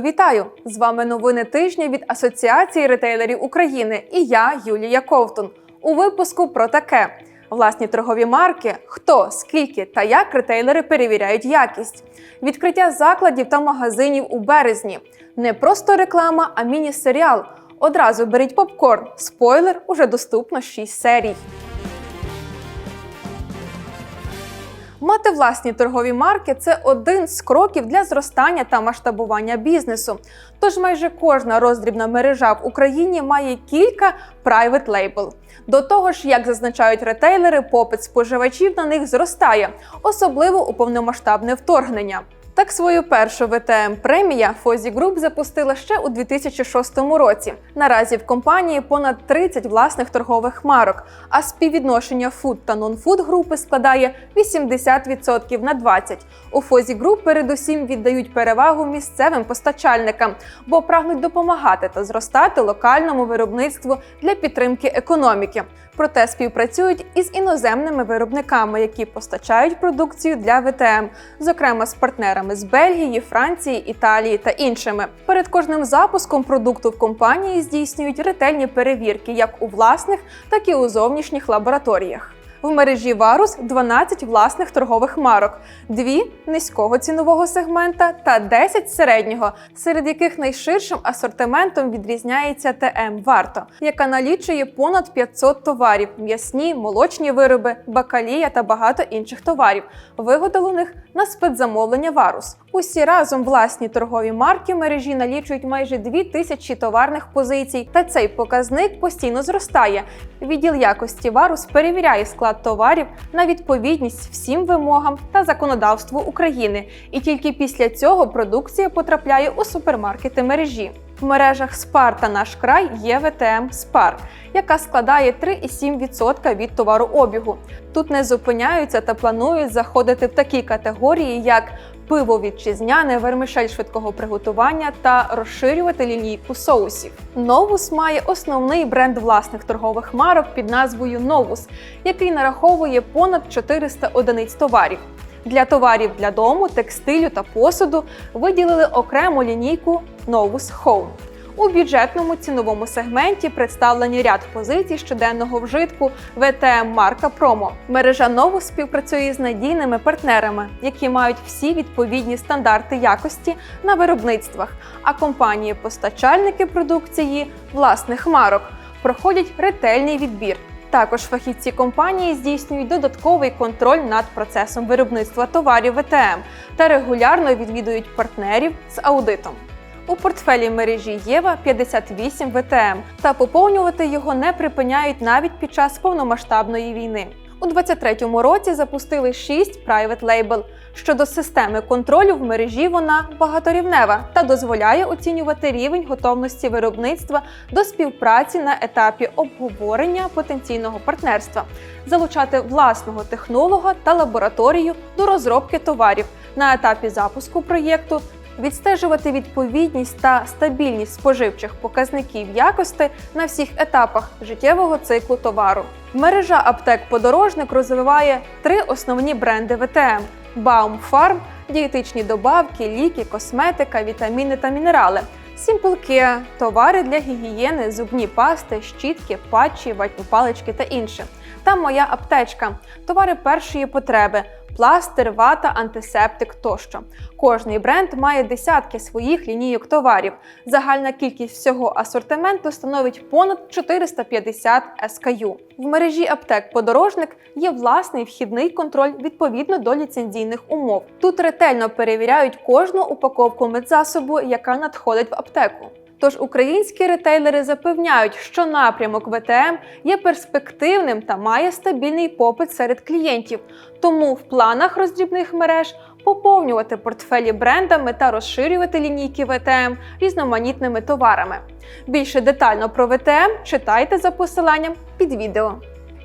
Вітаю! З вами новини тижня від Асоціації ретейлерів України і я, Юлія Ковтун. У випуску про таке: власні торгові марки, хто, скільки та як ретейлери перевіряють якість, відкриття закладів та магазинів у березні. Не просто реклама, а міні-серіал. Одразу беріть попкорн. Спойлер уже доступно 6 серій. Мати власні торгові марки це один з кроків для зростання та масштабування бізнесу. Тож майже кожна роздрібна мережа в Україні має кілька private label. До того ж, як зазначають ретейлери, попит споживачів на них зростає, особливо у повномасштабне вторгнення. Так свою першу ВТМ премія Фозі Груп запустила ще у 2006 році. Наразі в компанії понад 30 власних торгових марок, а співвідношення фуд та нон-фуд групи складає 80% на 20%. У Фозі Груп передусім віддають перевагу місцевим постачальникам, бо прагнуть допомагати та зростати локальному виробництву для підтримки економіки. Проте співпрацюють із іноземними виробниками, які постачають продукцію для ВТМ, зокрема з партнерами з Бельгії, Франції, Італії та іншими. Перед кожним запуском продукту в компанії здійснюють ретельні перевірки як у власних, так і у зовнішніх лабораторіях. В мережі Варус 12 власних торгових марок, 2 низького цінового сегмента та 10 середнього, серед яких найширшим асортиментом відрізняється ТМ Варто, яка налічує понад 500 товарів: м'ясні, молочні вироби, бакалія та багато інших товарів, виготовлених на спецзамовлення Варус. Усі разом власні торгові марки мережі налічують майже 2 тисячі товарних позицій, та цей показник постійно зростає. Відділ якості Варус перевіряє склад товарів на відповідність всім вимогам та законодавству України, і тільки після цього продукція потрапляє у супермаркети мережі. В мережах Спар та наш край є ВТМ Спар, яка складає 3,7% від товарообігу. Тут не зупиняються та планують заходити в такі категорії, як пиво вітчизняне, вермишель швидкого приготування та розширювати лінійку соусів. Новус має основний бренд власних торгових марок під назвою Новус, який нараховує понад 400 одиниць товарів. Для товарів для дому, текстилю та посуду виділили окрему лінійку Novus Home. У бюджетному ціновому сегменті представлені ряд позицій щоденного вжитку ВТМ Марка Промо. Мережа Новус співпрацює з надійними партнерами, які мають всі відповідні стандарти якості на виробництвах, а компанії-постачальники продукції власних марок проходять ретельний відбір. Також фахівці компанії здійснюють додатковий контроль над процесом виробництва товарів ВТМ та регулярно відвідують партнерів з аудитом. У портфелі мережі Єва 58 ВТМ, та поповнювати його не припиняють навіть під час повномасштабної війни. У 2023 році запустили 6 private label. Щодо системи контролю в мережі вона багаторівнева та дозволяє оцінювати рівень готовності виробництва до співпраці на етапі обговорення потенційного партнерства, залучати власного технолога та лабораторію до розробки товарів на етапі запуску проєкту. Відстежувати відповідність та стабільність споживчих показників якості на всіх етапах життєвого циклу товару. Мережа аптек Подорожник розвиває три основні бренди ВТМ: Farm, дієтичні добавки, ліки, косметика, вітаміни та мінерали. сімпулки, товари для гігієни, зубні пасти, щітки, патчі, ватні палички та інше. Та моя аптечка товари першої потреби. Пластир, вата, антисептик тощо. Кожний бренд має десятки своїх лінійок товарів. Загальна кількість всього асортименту становить понад 450 SKU. В мережі аптек Подорожник є власний вхідний контроль відповідно до ліцензійних умов. Тут ретельно перевіряють кожну упаковку медзасобу, яка надходить в аптеку. Тож українські ретейлери запевняють, що напрямок ВТМ є перспективним та має стабільний попит серед клієнтів. Тому в планах роздрібних мереж поповнювати портфелі брендами та розширювати лінійки ВТМ різноманітними товарами. Більше детально про ВТМ читайте за посиланням під відео.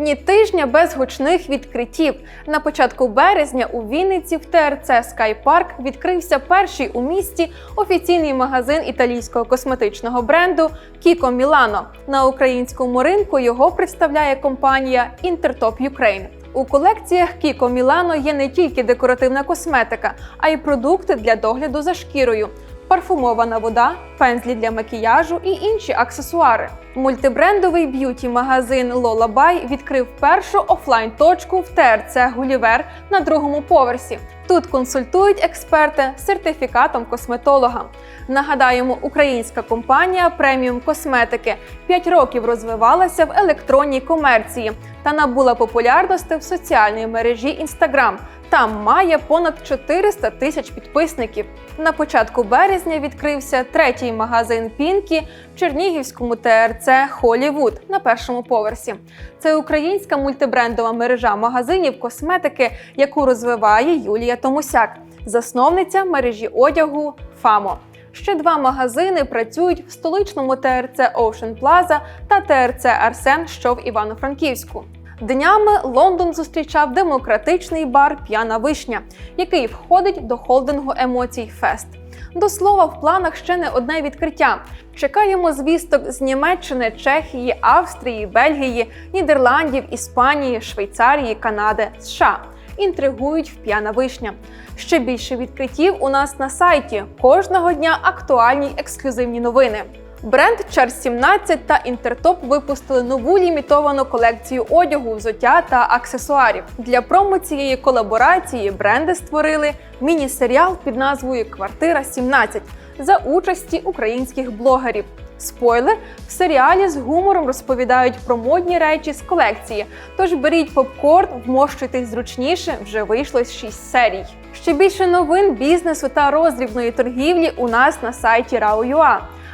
Ні тижня без гучних відкриттів. На початку березня у Вінниці в ТРЦ Sky відкрився перший у місті офіційний магазин італійського косметичного бренду Kiko Milano. На українському ринку його представляє компанія Intertop Ukraine. У колекціях Kiko Milano є не тільки декоративна косметика, а й продукти для догляду за шкірою. Парфумована вода, пензлі для макіяжу і інші аксесуари. Мультибрендовий б'юті-магазин Лолабай відкрив першу офлайн-точку в ТРЦ Гулівер на другому поверсі. Тут консультують експерти з сертифікатом косметолога. Нагадаємо, українська компанія преміум косметики 5 років розвивалася в електронній комерції та набула популярності в соціальній мережі Instagram. Там має понад 400 тисяч підписників. На початку березня відкрився третій магазин Пінкі в Чернігівському ТРЦ Холівуд на першому поверсі. Це українська мультибрендова мережа магазинів косметики, яку розвиває Юлія Томусяк, засновниця мережі одягу ФАМО. Ще два магазини працюють в столичному ТРЦ Ocean Plaza та ТРЦ Арсен, що в Івано-Франківську. Днями Лондон зустрічав демократичний бар П'яна вишня, який входить до холдингу емоцій Фест. До слова, в планах ще не одне відкриття. Чекаємо звісток з Німеччини, Чехії, Австрії, Бельгії, Нідерландів, Іспанії, Швейцарії, Канади, США. Інтригують в п'яна вишня. Ще більше відкриттів у нас на сайті. Кожного дня актуальні ексклюзивні новини. Бренд Чар 17 та Інтертоп випустили нову лімітовану колекцію одягу, взуття та аксесуарів. Для промо цієї колаборації бренди створили міні-серіал під назвою Квартира 17 за участі українських блогерів. Спойлер в серіалі з гумором розповідають про модні речі з колекції. Тож беріть попкорн, вмощуйтесь зручніше. Вже вийшло 6 серій. Ще більше новин бізнесу та роздрібної торгівлі у нас на сайті Rao.ua.